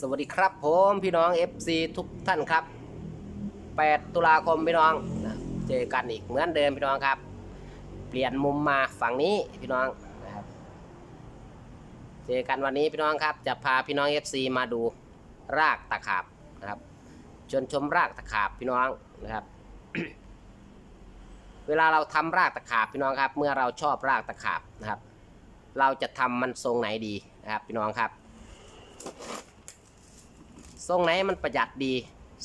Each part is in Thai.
สวัสดีครับผมพี่น้อง FC ทุกท่านครับ 8 ตุลาคมพี่น้องนะเจอกันอีกเหมือนเดิมพี่น้องครับ เปลี่ยนมุมมาฝั่งนี้พี่น้องนะครับเจอกันวันนี้พี่น้องครับ จะพาพี่น้อง FC มาดูรากตะขาบนะครับชวนชมรากตะขาบพี่น้องนะครับ เวลาเราทำรากตะขาบพี่น้องครับ เมื่อเราชอบรากตะขาบนะครับ เราจะทำมันทรงไหนดีนะครับ พี่น้องครับ ทรงไหนมันประหยัดดี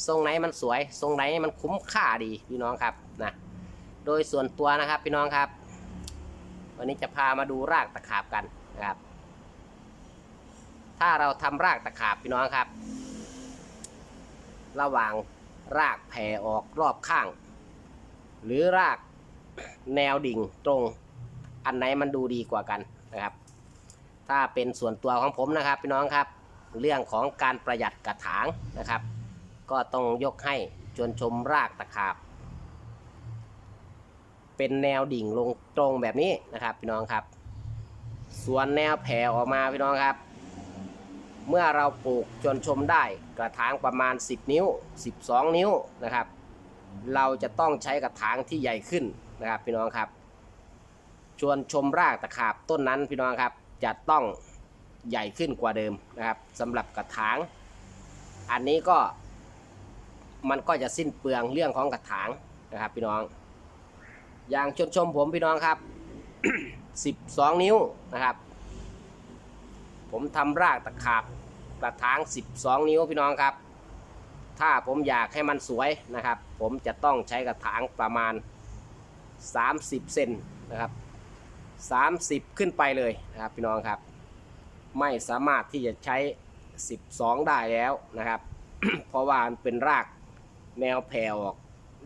ทรงไหนมันสวย ทรงไหนมันคุ้มค่าดีพี่น้องครับนะโดยส่วนตัวนะครับพี่น้องครับ วันนี้จะพามาดูรากตะขาบกันนะครับ ถ้าเราทำรากตะขาบพี่น้องครับ ระหว่างรากแผ่ออกรอบข้าง หรือรากแนวดิ่งตรงอันไหนมันดูดีกว่ากันนะครับ ถ้าเป็นส่วนตัวของผมนะครับพี่น้องครับ เรื่องของการประหยัดกระถางนะครับ ก็ต้องยกให้จนชมรากตะขาบ เป็นแนวดิ่งลงตรงแบบนี้นะครับพี่น้องครับ ส่วนแนวแผ่ออกมาพี่น้องครับ เมื่อเราปลูกจนชมได้กระถางประมาณ 10 นิ้ว 12 นิ้วนะครับ เราจะต้องใช้กระถางที่ใหญ่ขึ้นนะครับพี่น้องครับ ชวนชมรากตะขาบต้นนั้นพี่น้องครับจะต้อง ใหญ่ขึ้นกว่าเดิมนะครับสำหรับกระถาง อันนี้ก็มันก็จะสิ้นเปลืองเรื่องของกระถางนะครับพี่น้อง อย่างชวนชมผมพี่น้องครับ 12 นิ้วนะครับ ผมทำรากตะขาบกระถาง 12 นิ้วพี่น้องครับ ถ้าผมอยากให้มันสวยนะครับ ผมจะต้องใช้กระถางประมาณ 30 เซนนะครับ 30 ขึ้นไปเลยนะครับพี่น้องครับ ไม่สามารถที่จะใช้ 12 ได้แล้วนะครับ เพราะว่ามันเป็นรากแนวแผ่ออก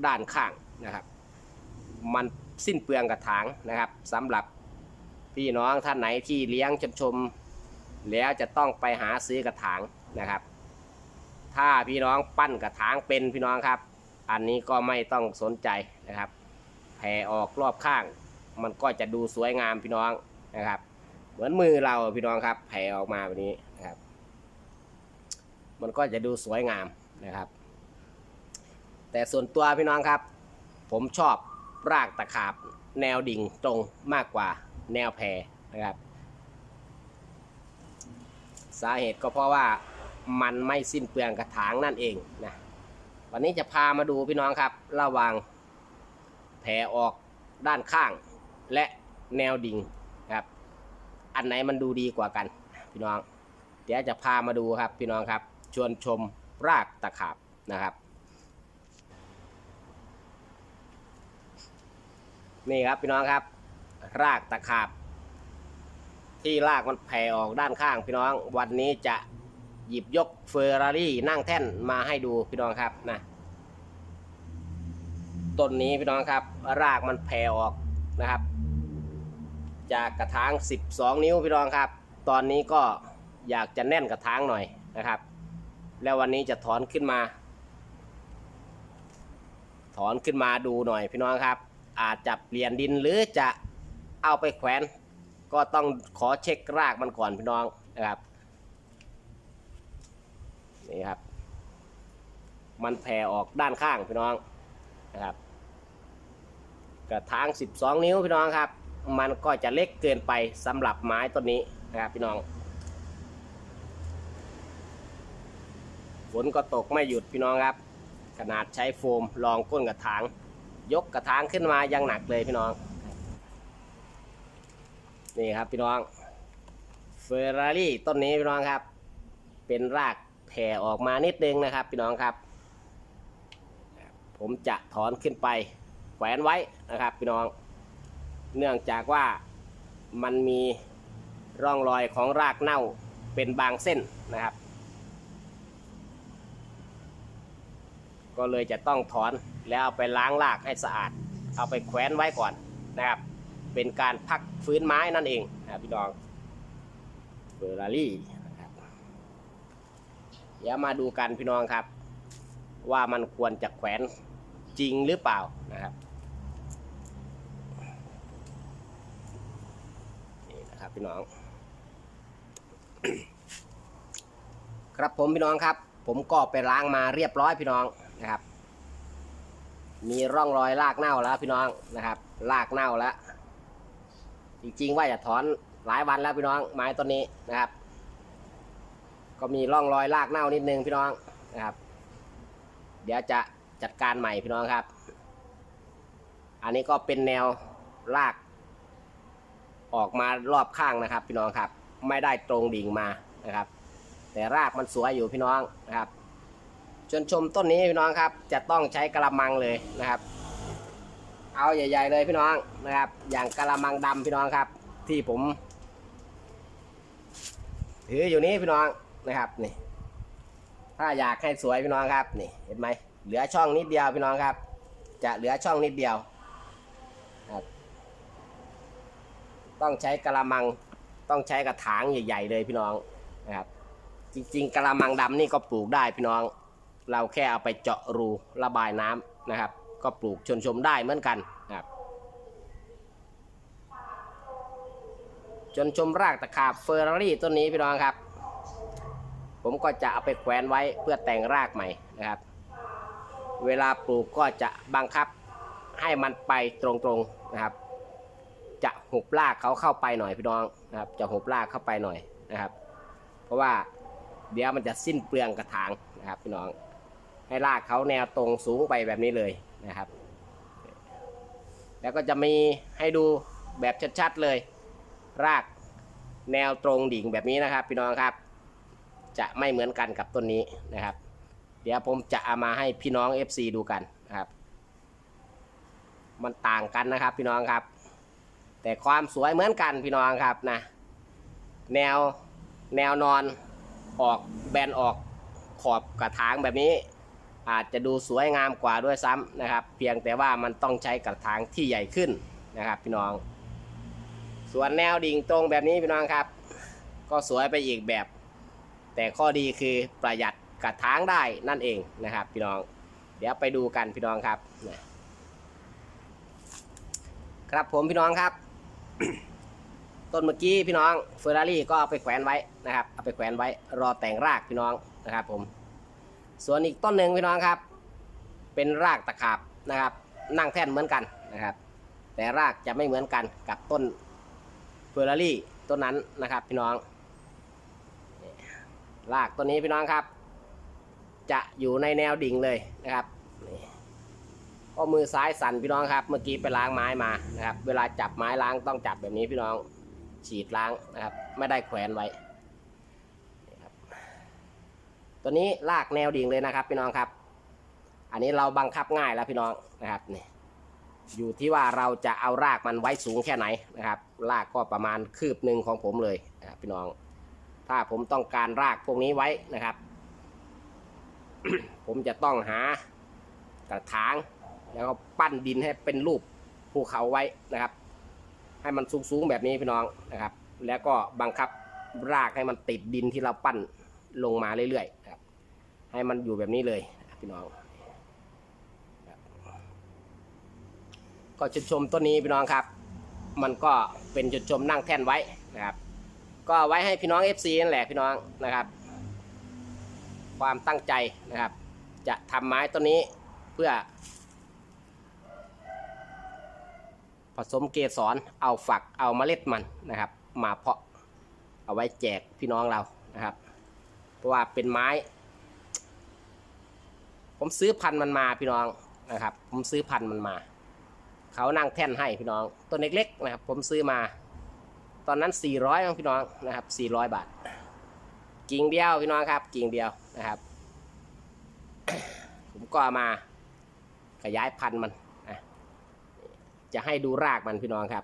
ด้านข้างนะครับ มันสิ้นเปลืองกระถางนะครับสำหรับพี่น้องท่านไหนที่เลี้ยงชมชม แล้วจะต้องไปหาซื้อกระถางนะครับ ถ้าพี่น้องปั้นกระถางเป็นพี่น้องครับ อันนี้ก็ไม่ต้องสนใจนะครับ แผ่ออกรอบข้าง มันก็จะดูสวยงามพี่น้องนะครับ เหมือนมือเราพี่น้องครับ แผ่ออกมาแบบนี้นะครับ มันก็จะดูสวยงามนะครับ แต่ส่วนตัวพี่น้องครับ ผมชอบรากตะขาบแนวดิ่งตรงมากกว่าแนวแผ่นะครับ สาเหตุก็เพราะว่ามันไม่สิ้นเปลืองกระถางนั่นเองนะวันนี้จะพามาดูพี่น้องครับ ระหว่างแผ่ออกด้านข้างและแนวดิ่ง อันไหนมันดูดีกว่ากัน พี่น้อง เดี๋ยวจะพามาดูครับพี่น้องครับ ชวนชมรากตะขาบนะครับ นี่ครับพี่น้องครับ รากตะขาบ ที่รากมันแผ่ออกด้านข้าง พี่น้องวันนี้จะหยิบยกเฟอร์รารี่นั่งแท่นมาให้ดูพี่น้องครับนะต้นนี้พี่น้องครับ รากมันแผ่ออกนะครับ จากกระถาง 12 นิ้วพี่น้องครับ ตอนนี้ก็อยากจะแน่นกระถางหน่อยนะครับ แล้ววันนี้จะถอนขึ้นมา ถอนขึ้นมาดูหน่อยพี่น้องครับ อาจจะเปลี่ยนดินหรือจะเอาไปแขวน ก็ต้องขอเช็ครากมันก่อนพี่น้องนะครับนี่ครับ มันแผ่ออกด้านข้างพี่น้องนะครับกระถาง 12 นิ้วพี่น้องครับ มันก็จะเล็กเกินไปสำหรับไม้ต้นนี้นะครับพี่น้องฝนก็ตกไม่หยุดพี่น้องครับ ขนาดใช้โฟมรองก้นกระถาง ยกกระถางขึ้นมายังหนักเลยพี่น้อง นี่ครับพี่น้องเฟอร์รารี่ต้นนี้พี่น้องครับ เป็นรากแผ่ออกมานิดนึงนะครับ พี่น้องครับ ผมจะถอนขึ้นไปแขวนไว้นะครับ พี่น้อง เนื่องจากว่ามันมีร่องรอยของรากเน่าเป็นบางเส้นนะครับ ก็เลยจะต้องถอนแล้วเอาไปล้างรากให้สะอาด เอาไปแขวนไว้ก่อนนะครับ เป็นการพักฟื้นไม้นั่นเองนะพี่น้องเฟอร์รารี่นะครับเดี๋ยวมาดูกันพี่น้องครับ ว่ามันควรจะแขวนจริงหรือเปล่านะครับนี่นะครับ พี่น้อง ครับผมพี่น้องครับ ผมก็ไปล้างมาเรียบร้อยพี่น้องนะครับ มีร่องรอยรากเน่าแล้วพี่น้องนะครับรากเน่าแล้ว จริงๆว่าจะถอนหลายวันแล้วพี่น้อง ไม้ต้นนี้นะครับ ก็มีร่องรอยรากเน่านิดนึงพี่น้องนะครับ เดี๋ยวจะจัดการใหม่พี่น้องครับ อันนี้ก็เป็นแนวราก ออกมารอบข้างนะครับ พี่น้องครับ ไม่ได้ตรงดิ่งมานะครับ แต่รากมันสวยอยู่พี่น้องนะครับชวนชมต้นนี้พี่น้องครับ จะต้องใช้กระมังเลยนะครับ เอาใหญ่ ๆ เลยพี่น้องนะครับ อย่างกระมังดำพี่น้องครับ ที่ผมถืออยู่นี้พี่น้องนะครับนี่ ถ้าอยากให้สวยพี่น้องครับ นี่ เห็นไหมเหลือช่องนิดเดียวพี่น้องครับ จะเหลือช่องนิดเดียวครับ ต้องใช้กระมังต้องใช้กระถางใหญ่ ๆ เลยพี่น้องนะครับ จริง ๆกระมังดำนี่ก็ปลูกได้พี่น้อง เราแค่เอาไปเจาะรูระบายน้ำนะครับ ก็ปลูกชนชมได้เหมือนกันนะครับชนชมรากตะขาบเฟอร์รารี่ต้นนี้พี่น้องครับ ผมก็จะเอาไปแขวนไว้เพื่อแต่งรากใหม่นะครับ เวลาปลูกก็จะบังคับให้มันไปตรงๆนะครับ จะหุบรากเขาเข้าไปหน่อยพี่น้องนะครับ จะหุบรากเข้าไปหน่อยนะครับ เพราะว่าเดี๋ยวมันจะสิ้นเปลืองกระถางนะครับพี่น้องให้รากเขาแนวตรงสูงไปแบบนี้เลยนะครับ แล้วก็จะมีให้ดูแบบชัดๆเลย รากแนวตรงดิ่งแบบนี้นะครับ พี่น้องครับ จะไม่เหมือนกันกับต้นนี้นะครับ เดี๋ยวผมจะเอามาให้พี่น้อง FC ดูกันนะครับ มันต่างกันนะครับพี่น้องครับ แต่ความสวยเหมือนกันพี่น้องครับนะ แนวแนวนอนออกแบนออกขอบกระถางแบบนี้ อาจจะดูสวยงามกว่าด้วยซ้ำนะครับ เพียงแต่ว่ามันต้องใช้กระถางที่ใหญ่ขึ้นนะครับ พี่น้อง ส่วนแนวดิ่งตรงแบบนี้พี่น้องครับ ก็สวยไปอีกแบบ แต่ข้อดีคือประหยัดกระถางได้นั่นเองนะครับ พี่น้อง เดี๋ยวไปดูกันพี่น้องครับ ครับผมพี่น้องครับ ต้นเมื่อกี้พี่น้องเฟอร์รารี่ก็เอาไปแขวนไว้นะครับเอาไปแขวนไว้รอแต่งรากพี่น้องนะครับผมส่วนอีกต้นหนึ่งพี่น้องครับ เป็นรากตะขาบนะครับ นั่งแท่นเหมือนกันนะครับ แต่รากจะไม่เหมือนกันกับต้นเฟอร์รารี่ต้นนั้นนะครับ พี่น้อง รากต้นนี้พี่น้องครับ จะอยู่ในแนวดิ่งเลยนะครับ ก็มือซ้ายสั่นพี่น้องครับ เมื่อกี้ไปล้างไม้มานะครับ เวลาจับไม้ล้างต้องจับแบบนี้พี่น้อง ฉีดล้างนะครับ ไม่ได้แขวนไว้ครับตัวนี้ลากแนวดิ่งเลยนะครับ พี่น้องครับ อันนี้เราบังคับง่ายแล้วพี่น้องนะครับนี่อยู่ที่ว่าเราจะเอารากมันไว้สูงแค่ไหนนะครับ รากก็ประมาณคืบหนึ่งของผมเลยนะครับพี่น้อง ถ้าผมต้องการรากพวกนี้ไว้นะครับ ผมจะต้องหากระถาง แล้วก็ปั้นดินให้เป็นรูปภูเขาไว้นะครับ ให้มันสูงๆแบบนี้พี่น้องนะครับ แล้วก็บังคับรากให้มันติดดินที่เราปั้นลงมาเรื่อยๆนะครับ ให้มันอยู่แบบนี้เลยพี่น้องครับก็จุดชมต้นนี้พี่น้องครับ มันก็เป็นจุดชมนั่งแท่นไว้นะครับ ก็ไว้ให้พี่น้อง FC นั่นแหละพี่น้องนะครับ ความตั้งใจนะครับ จะทำไม้ต้นนี้เพื่อ ผสมเกสรเอาฝักเอาเมล็ดมันนะครับ มาเพาะเอาไว้แจกพี่น้องเรานะครับ เพราะว่าเป็นไม้ ผมซื้อพันธุ์มันมาพี่น้องนะครับ ผมซื้อพันธุ์มันมา เขานั่งแท่นให้พี่น้องต้นเล็กๆนะครับ ผมซื้อมา ตอนนั้น 400มั้งพี่น้องนะครับ 400 บาท กิ่งเดียวพี่น้องครับ กิ่งเดียวนะครับ ผมก็มาขยายพันธุ์มัน จะให้ดูรากมันพี่น้องครับ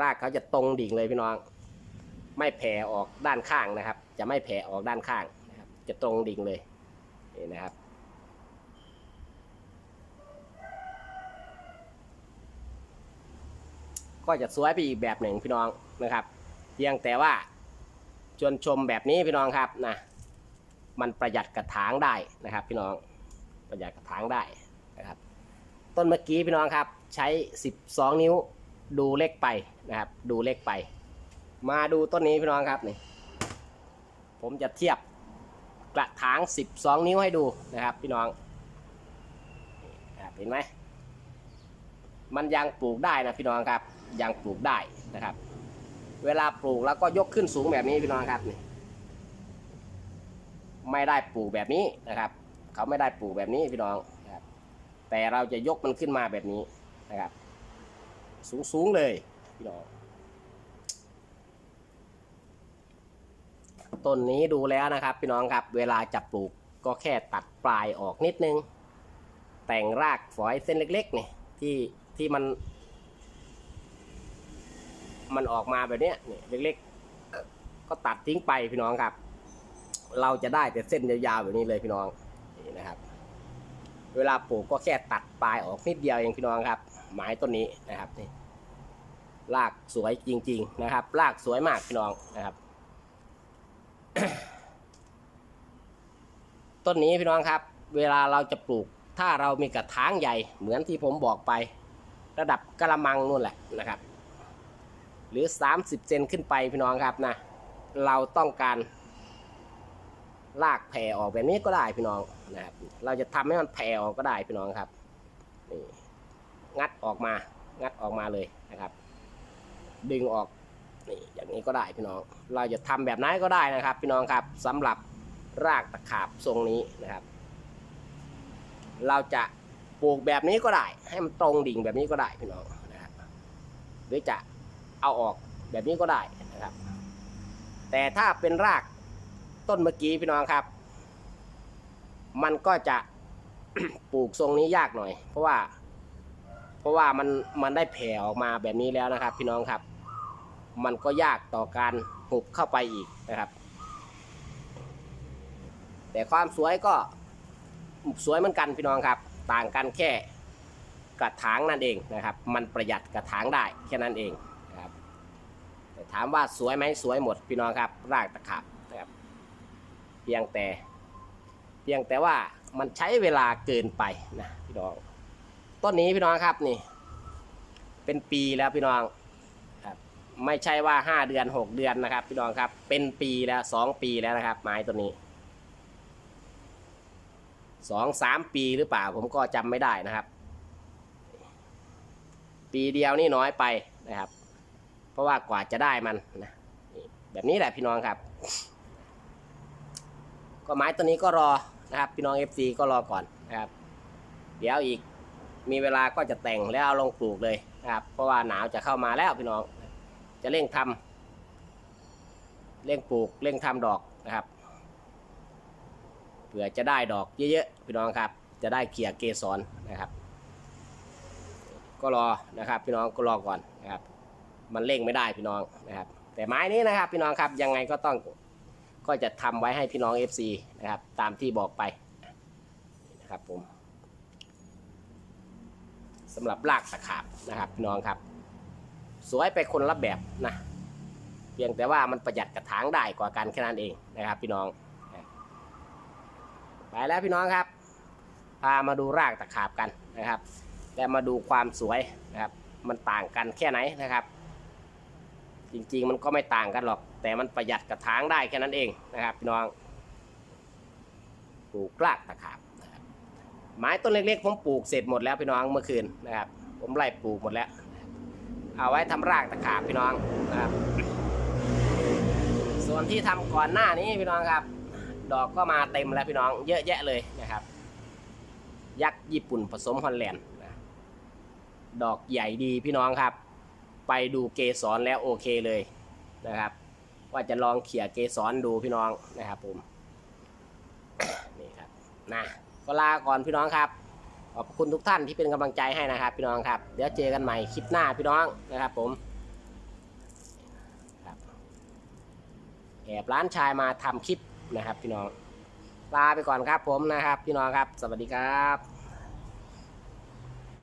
รากเขาจะตรงดิ่งเลยพี่น้อง ไม่แผ่ออกด้านข้างนะครับ จะไม่แผ่ออกด้านข้างนะครับ จะตรงดิ่งเลยนี่นะครับก็จะสวยไปอีกแบบหนึ่งพี่น้องนะครับเพียงแต่ว่าชวนชมแบบนี้พี่น้องครับนะมันประหยัดกระถางได้นะครับ พี่น้องประหยัดกระถางได้นะครับ ต้นเมื่อกี้พี่น้องครับ ใช้ 12 นิ้วดูเล็กไปนะครับ ดูเล็กไป มาดูต้นนี้พี่น้องครับนี่ผมจะเทียบกระถาง 12 นิ้วให้ดูนะครับ พี่น้องเห็นไหมมันยังปลูกได้นะพี่น้องครับ ยังปลูกได้นะครับ เวลาปลูกแล้วก็ยกขึ้นสูงแบบนี้พี่น้องครับนี่ไม่ได้ปลูกแบบนี้นะครับ เขาไม่ได้ปลูกแบบนี้พี่น้อง แต่เราจะยกมันขึ้นมาแบบนี้นะครับ สูงสูงๆเลยพี่น้องต้นนี้ดูแล้วนะครับพี่น้องครับ เวลาจะปลูกก็แค่ตัดปลายออกนิดนึง แต่งรากฝอยเส้นเล็กๆเนี่ยที่ที่มัน มันออกมาแบบนี้เนี่ยเล็กๆ ก็ตัดทิ้งไปพี่น้องครับ เราจะได้แต่เส้นยาวๆแบบนี้เลยพี่น้องนี่นะครับ เวลาปลูกก็แค่ตัดปลายออกนิดเดียวเองพี่น้องครับ ไม้ต้นนี้นะครับนี่รากสวยจริง ๆ นะครับรากสวยมากพี่น้องนะครับ ต้นนี้พี่น้องครับ เวลาเราจะปลูก ถ้าเรามีกระถางใหญ่ เหมือนที่ผมบอกไประดับกระมังนู่นแหละนะครับ หรือ 30 เซนขึ้นไปพี่น้องครับนะ เราต้องการ ลากแผ่ออกแบบนี้ก็ได้พี่น้องนะครับ เราจะทำให้มันแผ่ออกก็ได้พี่น้องครับนี่งัดออกมา งัดออกมาเลยนะครับ ดึงออกนี่อย่างนี้ก็ได้พี่น้อง เราจะทำแบบไหนก็ได้นะครับ พี่น้องครับสำหรับรากตะขาบทรงนี้นะครับ เราจะปลูกแบบนี้ก็ได้ ให้มันตรงดิ่งแบบนี้ก็ได้พี่น้องนะครับหรือจะเอาออกแบบนี้ก็ได้นะครับ แต่ถ้าเป็นราก ต้นเมื่อกี้พี่น้องครับ มันก็จะปลูกทรงนี้ยากหน่อย เพราะว่า เพราะว่ามันมันได้แผ่ออกมาแบบนี้แล้วนะครับ พี่น้องครับ มันก็ยากต่อการหุบเข้าไปอีกนะครับ แต่ความสวยก็สวยเหมือนกันพี่น้องครับ ต่างกันแค่กระถางนั่นเองนะครับ มันประหยัดกระถางได้แค่นั้นเองนะครับแต่ถามว่าสวยไหมสวยหมดพี่น้องครับรากตะขาบนะครับ พียงแต่ เพียงแต่ว่ามันใช้เวลาเกินไปนะพี่น้องต้นนี้พี่น้องครับนี่ เป็นปีแล้วพี่น้องครับไม่ใช่ว่าห้าเดือนหกเดือนนะครับ พี่น้องครับ เป็นปีแล้วสองปีแล้วนะครับ ไม้ต้นนี้สองสามปีหรือเปล่า ผมก็จำไม่ได้นะครับ ปีเดียวนี่น้อยไปนะครับ เพราะว่ากว่าจะได้มันนะแบบนี้แหละพี่น้องครับ ก็ไม้ตัวนี้ก็รอนะครับพี่น้อง FC ก็รอก่อนนะครับ เดี๋ยวอีกมีเวลาก็จะแต่งแล้วเอาลงปลูกเลยนะครับ เพราะว่าหนาวจะเข้ามาแล้วพี่น้อง จะเร่งทำเร่งปลูกเร่งทำดอกนะครับเผื่อจะได้ดอกเยอะๆพี่น้องครับ จะได้เขี่ยเกสรนะครับ ก็รอนะครับ พี่น้องก็รอก่อนนะครับ มันเร่งไม่ได้พี่น้องนะครับ แต่ไม้นี้นะครับ พี่น้องครับยังไงก็ต้อง ก็จะทำไว้ให้พี่น้อง FC นะครับตามที่บอกไปนะครับผมสำหรับรากตะขาบนะครับพี่น้องครับ สวยไปคนละแบบนะเพียงแต่ว่ามันประหยัดกระถางได้กว่ากันแค่นั้นเองนะครับ พี่น้องไปแล้วพี่น้องครับ พามาดูรากตะขาบกันนะครับแต่มาดูความสวยนะครับ มันต่างกันแค่ไหนนะครับ จริง ๆ มันก็ไม่ต่างกันหรอก แต่มันประหยัดกระถางได้แค่นั้นเองนะครับพี่น้องปลูกรากตะขาบนะครับไม้ต้นเล็กๆผมปลูกเสร็จหมดแล้วพี่น้องเมื่อคืนนะครับ ผมไล่ปลูกหมดแล้ว เอาไว้ทำรากตะขาบพี่น้องนะครับ ส่วนที่ทำก่อนหน้านี้พี่น้องครับ ดอกก็มาเต็มแล้วพี่น้อง เยอะแยะเลยนะครับ ยักษ์ญี่ปุ่นผสมฮอลแลนด์ดอกใหญ่ดีพี่น้องครับ ไปดูเกสรแล้วโอเคเลยนะครับ ว่าจะลองเขี่ยเกสรดูพี่น้องนะครับผมนี่ครับนะก็ลาก่อนพี่น้องครับ ขอบคุณทุกท่านที่เป็นกำลังใจให้นะครับ พี่น้องครับ เดี๋ยวเจอกันใหม่คลิปหน้าพี่น้องนะครับผมครับแอบร้านชายมาทำคลิปนะครับ พี่น้องลาไปก่อนครับผมนะครับ พี่น้องครับ สวัสดีครับ